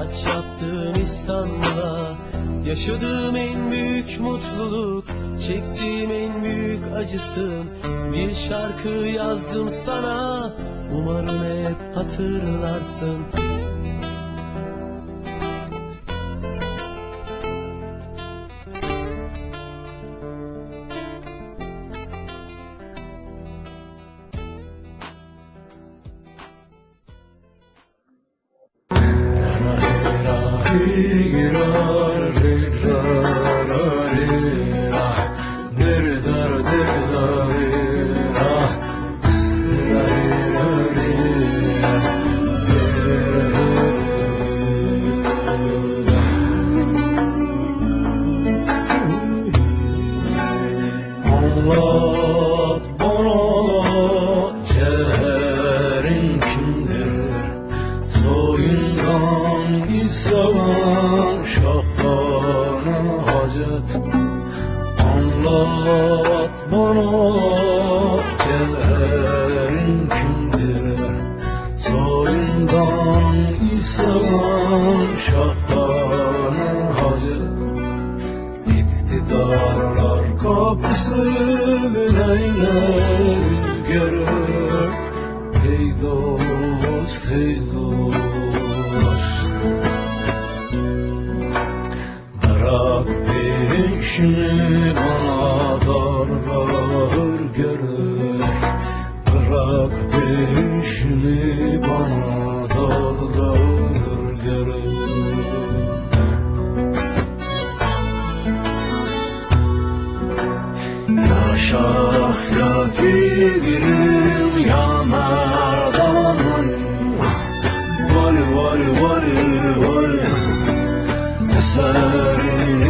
Taç yaptım İstanbul'a? Yaşadığım en büyük mutluluk Çektiğim en büyük acısın. Bir şarkı yazdım sana Umarım hep hatırlarsın Anlat İsa'nın şahane hacet. Anlat bana cevherin kimdir? Soyundan İsa'nın şahane hacet. İktidarlar kapısını eyler görür Ey dost, ey dost peşini bana darlar görür. Bırak peşini bana darlar görür. Ya şah ya pirim ya merdanım Vali vali vali vali Eserini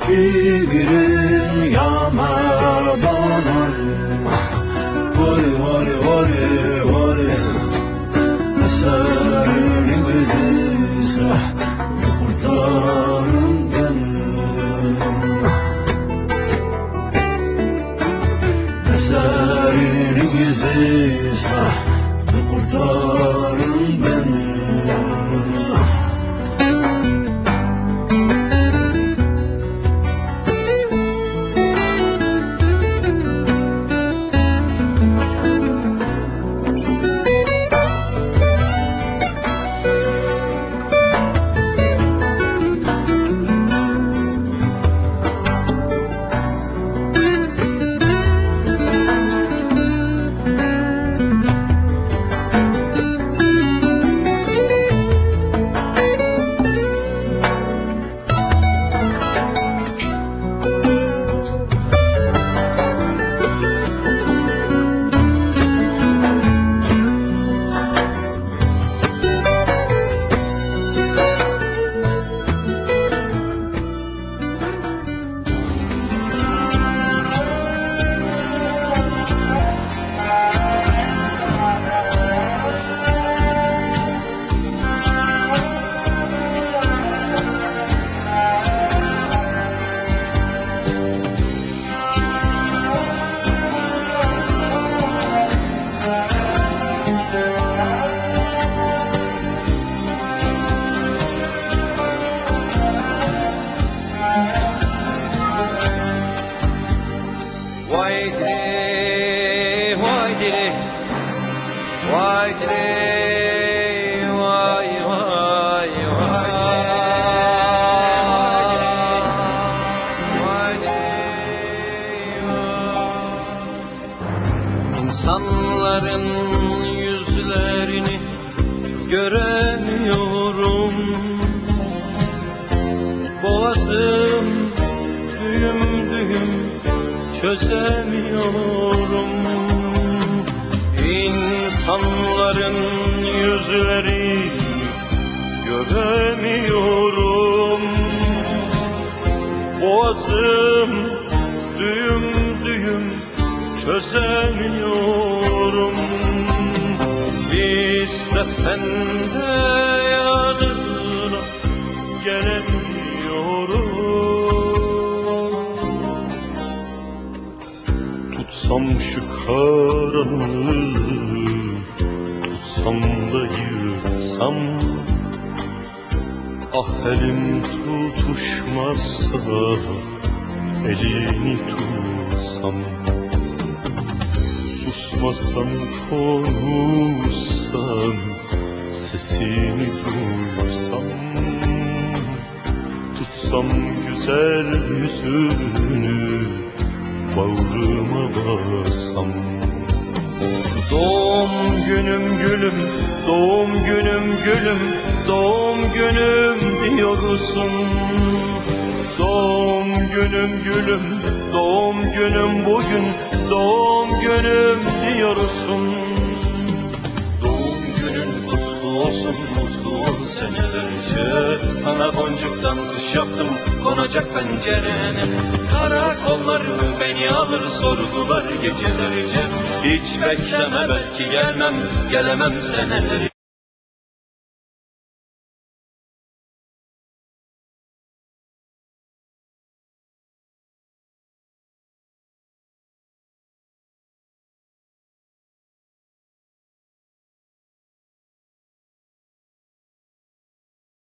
şah Diley, vay vay vay. İnsanların yüzlerini göremiyorum. Boğazım düğüm düğüm çözemiyorum İnsanların yüzlerini göremiyorum. Boğazım düğüm düğüm çözemiyorum. İstesen de yanına gelemiyorum. Tutsam şu karanlığı Ah elim tutuşmazsa Elini tutsam. Susmasam konuşsam Sesini duysam. Tutsam güzel yüzünü Bağrıma bassam. Doğum günüm gülüm, doğum günüm gülüm, doğum günüm diyorsun. Doğum günüm gülüm, doğum günüm bugün, doğum günüm diyorsun. Doğum günün kutlu olsun, mutlu ol senelerce. Sana boncuktan kuş yaptım, konacak pencerene. Karakollarım beni alır, sorgular gecelerce. Hiç bekleme belki gelmem, gelemem seneleri.